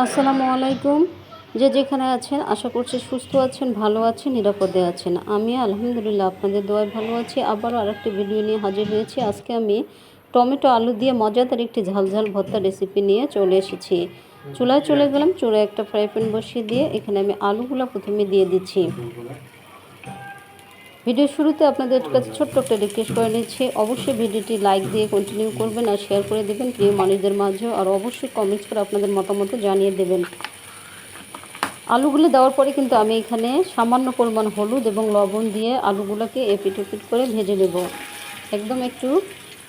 আসসালামু আলাইকুম। যে যেখানে আছেন, আশা করছি সুস্থ আছেন, ভালো আছেন, নিরাপদে আছেন। আমি আলহামদুলিল্লাহ আপনাদের দোয়ায় ভালো আছি। আবারও আরেকটি ভিডিও নিয়ে হাজির হয়েছি। আজকে আমি টমেটো আলু দিয়ে মজাদার একটি ঝালঝাল ভর্তা রেসিপি নিয়ে চলে এসেছি। চুলায় চলে গেলাম। চুলায় একটা ফ্রাই প্যান বসিয়ে দিয়ে এখানে আমি আলুগুলো প্রথমে দিয়ে দিচ্ছি। ভিডিও শুরুতে আপনাদের কাছে ছোট্ট একটা রিকোয়েস্ট করে নিচ্ছি। অবশ্যই ভিডিওটি লাইক দিয়ে কন্টিনিউ করবেন আর শেয়ার করে দেবেন। প্রিয় মানুষদের মাঝেও আর অবশ্যই কমেন্টস করে আপনাদের মতামত জানিয়ে দেবেন। আলুগুলো দেওয়ার পরে কিন্তু আমি এখানে সামান্য পরিমাণ হলুদ এবং লবণ দিয়ে আলুগুলোকে এপিট ওপিট করে ভেজে নেব। একদম একটু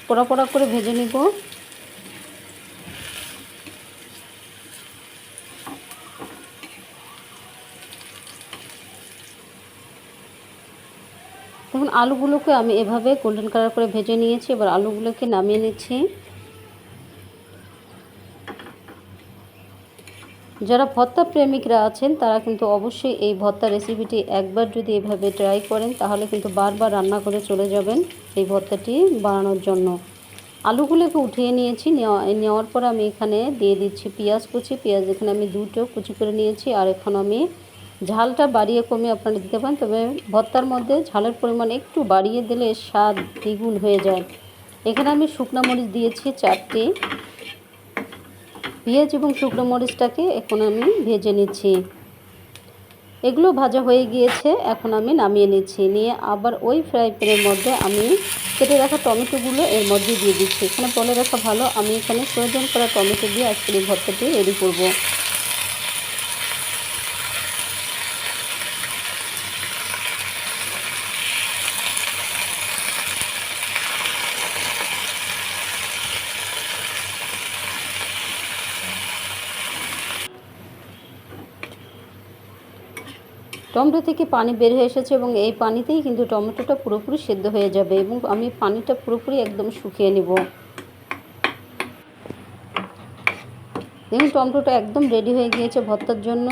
পোড়া পোড়া করে ভেজে নেব। দেখুন আলুগুলোকে আমি এভাবে গোল্ডেন কালার করে ভেজে নিয়েছি, এবার আলুগুলোকে নামিয়ে নিচ্ছি। যারা ভর্তা প্রেমিকরা আছেন, তারা কিন্তু অবশ্যই এই ভর্তা রেসিপিটি একবার যদি এভাবে ট্রাই করেন, তাহলে কিন্তু বারবার রান্না করে চলে যাবেন এই ভর্তাটি বানানোর জন্য। আলুগুলোকে উঠিয়ে নিয়েছি নেওয়ার পর আমি এখানে দিয়ে দিচ্ছি পেঁয়াজ কুচি। পেঁয়াজ এখানে আমি দুটো কুচি করে নিয়েছি, আর এখন আমি ঝালটা বাড়িয়ে কমিয়ে আপনারা দিতে পারেন, তবে ভর্তার মধ্যে ঝালের পরিমাণ একটু বাড়িয়ে দিলে স্বাদ দ্বিগুণ হয়ে যায়। এখানে আমি শুকনো মরিচ দিয়েছি চারটি। পেঁয়াজ এবং শুকনো মরিচটাকে এখন আমি ভেজে নিচ্ছি। এগুলো ভাজা হয়ে গিয়েছে, এখন আমি নামিয়ে নিচ্ছি। নিয়ে আবার ওই ফ্রাই প্যানের মধ্যে আমি কেটে রাখা টমেটোগুলো এর মধ্যে দিয়ে দিচ্ছি। এখানে বলে রাখা ভালো, আমি এখানে প্রয়োজন করা টমেটো দিয়ে আজকের এই ভর্তাটি রেডি করব। টমেটো থেকে পানি বের হয়ে এসেছে এবং এই পানিতেই কিন্তু টমেটোটা পুরোপুরি সেদ্ধ হয়ে যাবে এবং আমি পানিটা পুরোপুরি একদম শুকিয়ে নেব। দেখুন, টমেটোটা একদম রেডি হয়ে গিয়েছে ভর্তার জন্য।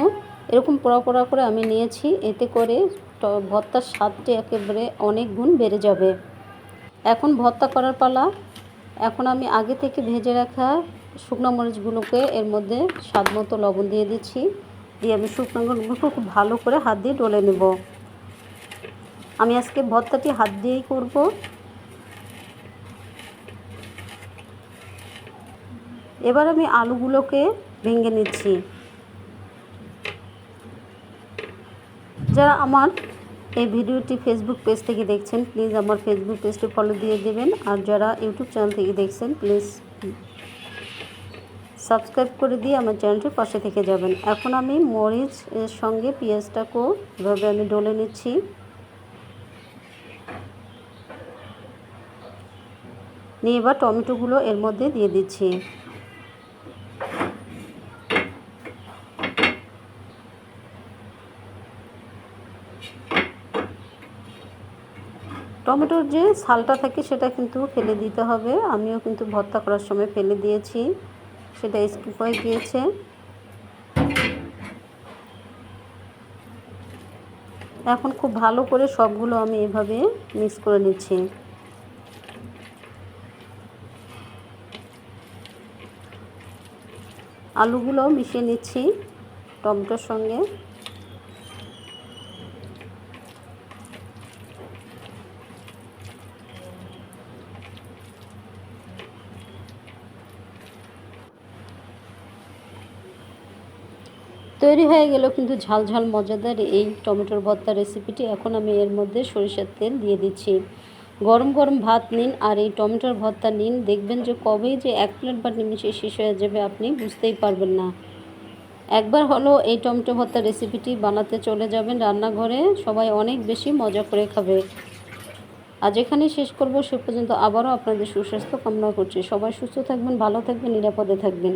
এরকম পোড়া পোড়া করে আমি নিয়েছি, এতে করে ভর্তার স্বাদটি একেবারে অনেক গুণ বেড়ে যাবে। এখন ভর্তা করার পালা। এখন আমি আগে থেকে ভেজে রাখা শুকনো মরিচগুলোকে এর মধ্যে স্বাদ মতো লবণ দিয়ে দিচ্ছি। দিয়ে আমি শুকনোগুলোকে খুব ভালো করে হাত দিয়ে ডলে নেব। আমি আজকে ভর্তাটি হাত দিয়েই করব। এবার আমি আলুগুলোকে ভেঙে নিচ্ছি। যারা আমার এই ভিডিওটি ফেসবুক পেজ থেকে দেখছেন প্লিজ আমার ফেসবুক পেজটি ফলো দিয়ে দেবেন। আর যারা ইউটিউব চ্যানেল থেকে দেখছেন প্লিজ সাবস্ক্রাইব করে দিয়ে আমার চ্যানেলটির পাশে থেকে যাবেন। এখন আমি মরিচ এর সঙ্গে পেঁয়াজটাকেও এভাবে আমি ডলে নিচ্ছি। নিয়ে এবার টমেটোগুলো এর মধ্যে দিয়ে দিচ্ছি। টমেটোর যে ছালটা থাকে সেটা কিন্তু ফেলে দিতে হবে। আমিও কিন্তু ভর্তা করার সময় ফেলে দিয়েছি। সেটা স্কিপ হয়ে গিয়েছে। এখন খুব ভালো করে সবগুলো আমি এভাবে মিক্স করে নিচ্ছি। আলুগুলো মিশিয়ে নিচ্ছি টমেটোর সঙ্গে। তৈরি হয়ে গেল কিন্তু ঝাল ঝাল মজাদার এই টমেটোর ভর্তা রেসিপিটি। এখন আমি এর মধ্যে সরিষার তেল দিয়ে দিচ্ছি। গরম গরম ভাত নিন আর এই টমেটোর ভর্তা নিন। দেখবেন যে কবেই যে এক প্লেট বা নিমিশে শেষ হয়ে যাবে আপনি বুঝতেই পারবেন না। একবার হলো এই টমেটো ভর্তা রেসিপিটি বানাতে চলে যাবেন রান্নাঘরে। সবাই অনেক বেশি মজা করে খাবে। আজ এখানেই শেষ করব। সে পর্যন্ত আবারও আপনাদের সুস্বাস্থ্য কামনা করছি। সবাই সুস্থ থাকবেন, ভালো থাকবেন, নিরাপদে থাকবেন।